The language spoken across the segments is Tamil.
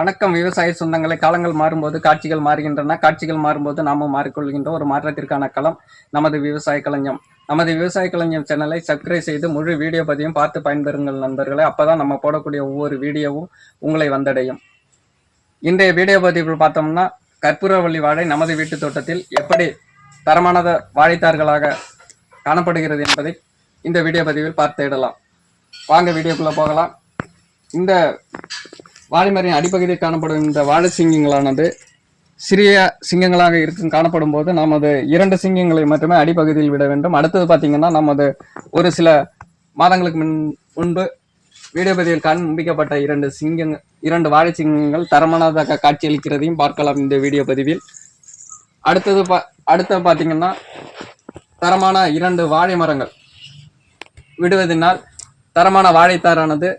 வணக்கம். விவசாய சொந்தங்களை காலங்கள் மாறும்போது காட்சிகள் மாறுகின்றன. காட்சிகள் மாறும்போது நாமும் மாறிக்கொள்கின்ற ஒரு மாற்றத்திற்கான களம் நமது விவசாய களஞ்சியம் நமது விவசாய களஞ்சியம் சேனலை சப்ஸ்கிரைப் செய்து முழு வீடியோ பதிவும் பார்த்து பயன்பெறுங்கள் நண்பர்களே. அப்போதான் நம்ம போடக்கூடிய ஒவ்வொரு வீடியோவும் உங்களை வந்தடையும். இன்றைய வீடியோ பதிவில் பார்த்தோம்னா கற்பூரவள்ளி வாழை நமது வீட்டு தோட்டத்தில் எப்படி தரமானத வாழைத்தார்களாக காணப்படுகிறது என்பதை இந்த வீடியோ பதிவில் பார்த்திடலாம் வாங்க வீடியோக்குள்ளே போகலாம். இந்த வாலிமரின் அடிப்பகுதியில் காணப்படும் இந்த வாழை சிங்கங்களானது சிறிய சிங்கங்களாக இருக்கும் காணப்படும் போது நாம் அது இரண்டு சிங்கங்களை மட்டுமே அடிப்பகுதியில் விட வேண்டும். அடுத்தது பார்த்தீங்கன்னா நாம் அது ஒரு சில மாதங்களுக்கு முன் முன்பு வீடியோ பதிவில் காண்பிக்கப்பட்ட இரண்டு சிங்கங்க இரண்டு வாழை சிங்கங்கள் தரமானதாக காட்சியளிக்கிறதையும் பார்க்கலாம் இந்த வீடியோ பதிவில். அடுத்தது பா அடுத்தது பார்த்தீங்கன்னா தரமான இரண்டு வாழை மரங்கள். விடுவதனால் தரமான வாழைத்தாரானது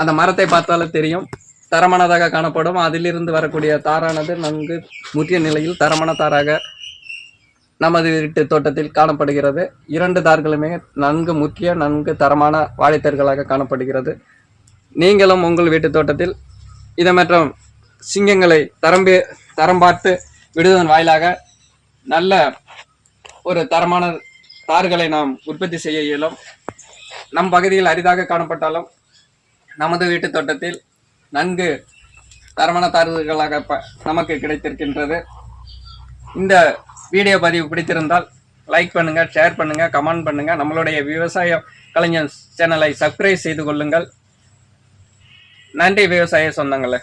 அந்த மரத்தை பார்த்தாலே தெரியும். தரமானதாக காணப்படும். அதிலிருந்து வரக்கூடிய தாரானது நன்கு முற்றிய நிலையில் தரமான தாராக நமது வீட்டு தோட்டத்தில் காணப்படுகிறது. இரண்டு தார்களுமே நன்கு முக்கிய நன்கு தரமான வாழைத்தார்களாக காணப்படுகிறது. நீங்களும் உங்கள் வீட்டு தோட்டத்தில் இதை மற்றும் சிங்கங்களை தரம்பே தரம் பார்த்து விடுவதன் வாயிலாக நல்ல ஒரு தரமான தார்களை நாம் உற்பத்தி செய்ய இயலும். நம் பகுதியில் அரிதாக காணப்பட்டாலும் நமது வீட்டு தோட்டத்தில் நன்கு தரமான தார்வுகளாக ப நமக்கு கிடைத்திருக்கின்றது. இந்த வீடியோ பதிவு பிடித்திருந்தால் லைக் பண்ணுங்க ஷேர் பண்ணுங்க கமெண்ட் பண்ணுங்க. நம்மளுடைய விவசாய கலைஞர் சேனலை சப்ஸ்கிரைப் செய்து கொள்ளுங்கள். நன்றி விவசாய சொந்தங்களே.